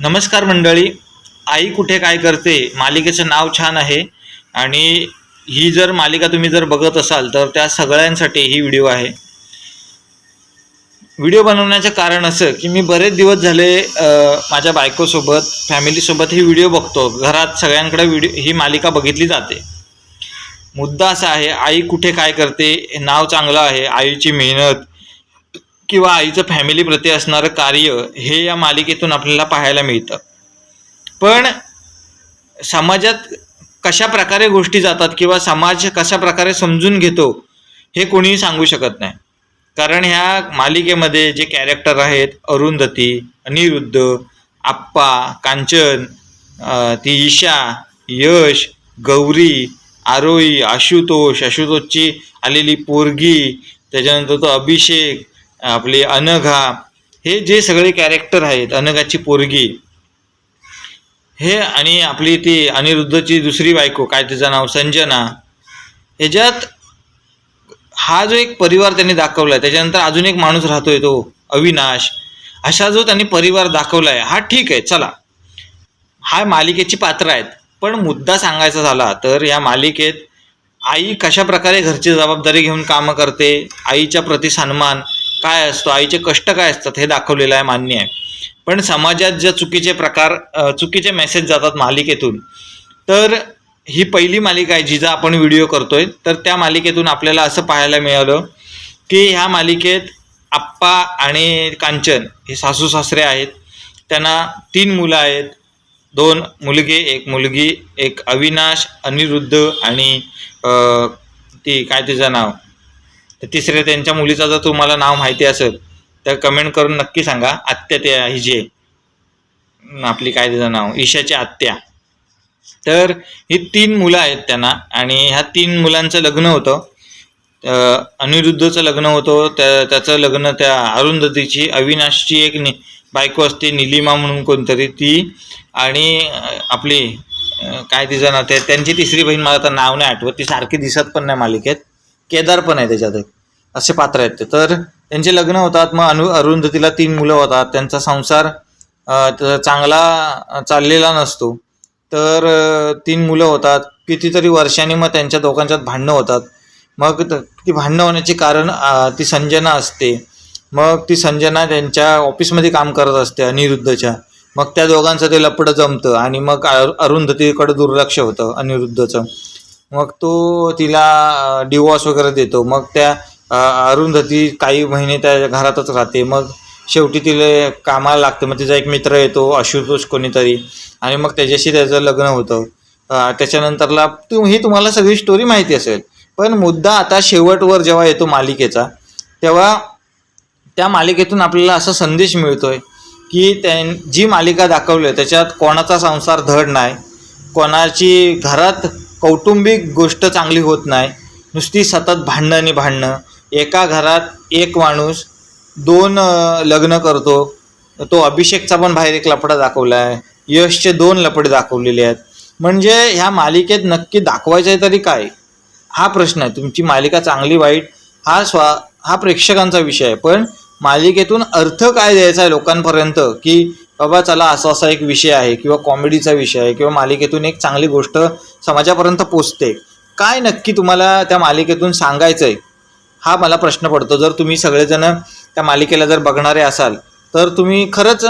नमस्कार मंडळी. आई कुठे काय करते? मालिकेचं नाव छान आहे. आणि ही जर मालिका तुम्ही जर बघत असाल तर त्या सगळ्यांसाठी ही व्हिडिओ आहे. व्हिडिओ बनवण्याचं कारण असं की मी बरेच दिवस झाले माझ्या बायकोसोबत फॅमिलीसोबत ही व्हिडिओ बघतो. घरात सगळ्यांकडे व्हिडिओ ही मालिका बघितली जाते. मुद्दा असा आहे आई कुठे काय करते? नाव चांगलं आहे. आईची मेहनत किंवा आईचं फॅमिलीप्रती असणारं कार्य हे या मालिकेतून आपल्याला पाहायला मिळतं. पण समाजात कशा प्रकारे गोष्टी जातात किंवा समाज कशा प्रकारे समजून घेतो हे कोणीही सांगू शकत नाही. कारण ह्या मालिकेमध्ये जे कॅरेक्टर आहेत अरुंधती अनिरुद्ध आप्पा कांचन ती ईशा यश गौरी आरोही आशुतोष आशुतोषची आलेली पोरगी त्याच्यानंतर तो अभिषेक आपली अनघा हे जे सगळे कॅरेक्टर आहेत अनघाची पोरगी हे आणि आपली ती अनिरुद्धची दुसरी बायको काय तिचं नाव संजना ह्याच्यात हा जो एक परिवार त्यांनी दाखवला आहे त्याच्यानंतर अजून एक माणूस राहतोय तो अविनाश असा जो त्यांनी परिवार दाखवला आहे हा ठीक आहे चला. हा मालिकेची पात्र आहेत पण मुद्दा सांगायचा झाला तर या मालिकेत आई कशा प्रकारे घरची जबाबदारी घेऊन कामं करते आईच्या प्रति सन्मान काय असतो आईचे कष्ट काय असतात हे दाखवलेलं आहे मान्य आहे. पण समाजात ज्या चुकीचे प्रकार चुकीचे मेसेज जातात मालिकेतून तर ही पहिली मालिका आहे जिचा आपण व्हिडिओ करतोय तर त्या मालिकेतून आपल्याला असं पाहायला मिळालं की ह्या मालिकेत आप्पा आणि कांचन हे सासू सासरे आहेत त्यांना तीन मुलं आहेत दोन मुलगे एक मुलगी एक अविनाश अनिरुद्ध आणि ती काय तिचं नाव? तर तिसऱ्या त्यांच्या मुलीचं जर तुम्हाला नाव माहिती असेल तर कमेंट करून नक्की सांगा. आत्या त्या हिजे आपली काय तिचं नाव? ईशाची आत्या. तर ही तीन मुलं आहेत त्यांना आणि ह्या तीन मुलांचं लग्न होतं. अनिरुद्धचं लग्न होतं. त्या त्याचं लग्न त्या अरुंधतीची अविनाशची एक नि बायको असते निलिमा म्हणून कोणतरी ती आणि आपली काय तिचं नाव ते त्यांची तिसरी बहीण मला तर नाव नाही आठवत. ती सारखी दिसत पण नाही मालिकेत. केदार पण आहे त्याच्यात एक. असे पात्र आहेत ते. तर त्यांचे लग्न होतात मग अनु अरुंधतीला तीन मुलं होतात. त्यांचा संसार चांगला चाललेला नसतो. तर तीन मुलं होतात. कितीतरी वर्षांनी मग त्यांच्या दोघांच्यात भांडणं होतात. मग ती भांडणं होण्याचे कारण ती संजना असते. मग ती संजना त्यांच्या ऑफिसमध्ये काम करत असते अनिरुद्धच्या. मग त्या दोघांचं ते लपडं जमतं आणि मग अरु- अरुंधतीकडे दुर्लक्ष होतं अनिरुद्धचं. मग तो तिला डिवॉर्स वगैरे देतो. मग त्या अरुंधती काही महिने त्या घरातच राहते. मग शेवटी तिला कामाला लागते. मग तिचा एक मित्र येतो आशुतोष कोणीतरी. आणि मग त्याच्याशी त्याचं लग्न होतं. त्याच्यानंतरला तू ही तुम्हाला सगळी स्टोरी माहिती असेल. पण मुद्दा आता शेवटवर जेव्हा येतो मालिकेचा तेव्हा त्या मालिकेतून आपल्याला असा संदेश मिळतोय की त्यां जी मालिका दाखवली आहे त्याच्यात कोणाचा संसार धड नाही. कोणाची घरात कौटुंबिक गोष्ट चांगली होत नाही. नुसती सतत भांडणं आणि भांडणं. एका घरात एक माणूस दोन लग्न करतो. तो अभिषेकचा पण बाहेर एक लपडा दाखवला आहे यशचे दोन लपडे दाखवलेले आहेत. म्हणजे ह्या मालिकेत नक्की दाखवायचं आहे तरी काय? हा प्रश्न आहे. तुमची मालिका चांगली वाईट हा स्वा हा प्रेक्षकांचा विषय आहे. पण मालिकेतून अर्थ काय द्यायचा आहे लोकांपर्यंत की बाबा चला असा असा एक विषय आहे किंवा कॉमेडीचा विषय आहे किंवा मालिकेतून एक चांगली गोष्ट समाजापर्यंत पोचते. काय नक्की तुम्हाला त्या मालिकेतून सांगायचं आहे हा मला प्रश्न पडतो. जर तुम्ही सगळेजण त्या मालिकेला जर बघणारे असाल तर तुम्ही खरंच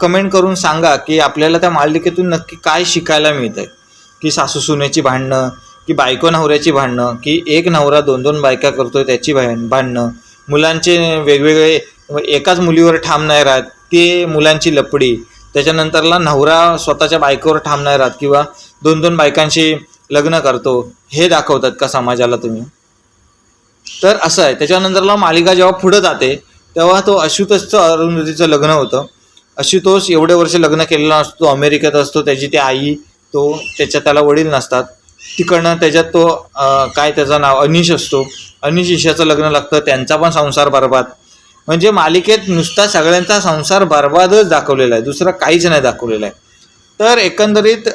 कमेंट करून सांगा की आपल्याला त्या मालिकेतून नक्की काय शिकायला मिळतंय. की सासू सुनेची भांडणं की बायको नवऱ्याची भांडणं की एक नवरा दोन दोन बायका करतोय त्याची भां भांडणं. मुलांचे वेगवेगळे एकाच मुलीवर ठाम नाही राहत. ते मुलांची लपडी. त्याच्यानंतरला नवरा स्वतःच्या बायकोवर ठाम नाही राहत किंवा दोन दोन बायकांशी लग्न करतो हे दाखवतात का समाजाला तुम्ही? तर असं आहे. त्याच्यानंतरला मालिका जेव्हा पुढं जाते तेव्हा तो अशुतोषचं अरुंधतीचं लग्न होतं. आशुतोष एवढे वर्ष लग्न केलेला असतो अमेरिकेत असतो त्याची ती आई तो त्याच्या त्याला वडील नसतात. तिकडनं त्याच्यात तो काय त्याचं नाव अनिश असतो. अनिश ईशाचं लग्न लागतं त्यांचा पण संसार बरबाद. म्हणजे मालिकेत नुसता सगळ्यांचा संसार बरबादच दाखवलेला आहे. दुसरं काहीच नाही दाखवलेलं आहे. तर एकंदरीत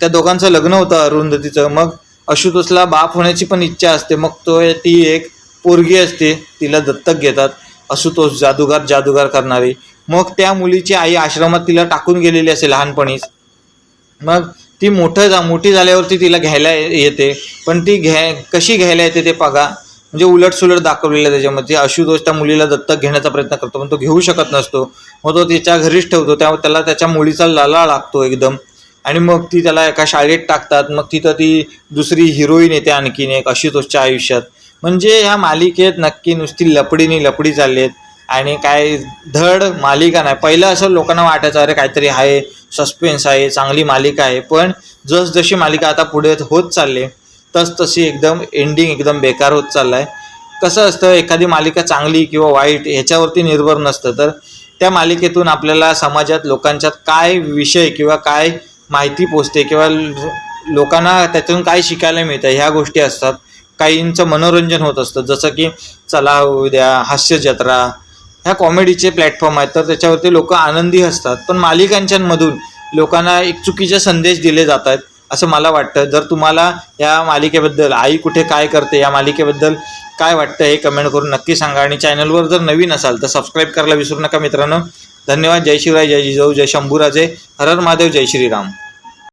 त्या दोघांचं लग्न होतं अरुंधतीचं. मग आशुतोषला बाप होण्याची पण इच्छा असते. मग तो ती एक पोरगी असते. तिला दत्तक घेतात. आशुतोष जादूगार जादूगार करणारी. मग त्या मुलीची आई आश्रमात तिला टाकून गेलेली असेल लहानपणीच. मग ती मोठं जा मोठी झाल्यावरती तिला घ्यायला येते. पण ती घ्या कशी घ्यायला येते ते बघा. म्हणजे उलटसुलट दाखवलेलं त्याच्यामध्ये. आशुतोष त्या मुलीला दत्तक घेण्याचा प्रयत्न करतो पण तो घेऊ शकत नसतो. मग तो तिच्या घरीच ठेवतो. त्या त्याला त्याच्या मुलीचा लाला लागतो एकदम. आणि मग ती त्याला एका शाळेत टाकतात. मग तिथं ती दुसरी हिरोईन येते आणखीन एक आशुतोषच्या आयुष्यात. म्हणजे ह्या मालिकेत नक्की नुसती लपडीने लपडी चालली आहेत आणि काय धड मालिका नाही. पहिलं असं लोकांना वाटायचं अरे काहीतरी आहे सस्पेन्स आहे चांगली मालिका आहे. पण जसजशी मालिका आता पुढे होत चालली तसतशी एकदम एंडिंग एकदम बेकार होत चाललं आहे कसं असतं एखादी मालिका चांगली किंवा वाईट ह्याच्यावरती निर्भर नसतं. तर त्या मालिकेतून आपल्याला समाजात लोकांच्यात काय विषय किंवा काय माहिती पोचते किंवा लोकांना त्यातून काय शिकायला मिळतं ह्या गोष्टी असतात. काहींचं मनोरंजन होत असतं. जसं की चला उद्या हास्य जत्रा ह्या कॉमेडीचे प्लॅटफॉर्म आहेत. तर त्याच्यावरती लोक आनंदी असतात पण मालिकांच्यामधून लोकांना एक चुकीचे संदेश दिले जात आहेत असं मला वाटतं. जर तुम्हाला या मालिकेबद्दल आई कुठे काय करते या मालिकेबद्दल काय वाटतं हे कमेंट करून नक्की सांगा. आणि चॅनलवर जर नवीन असाल तर सबस्क्राईब करायला विसरू नका मित्रांनो. धन्यवाद. जय शिवराय जय जिजाऊ जय शंभूराजे. हर हर महादेव जय श्रीराम.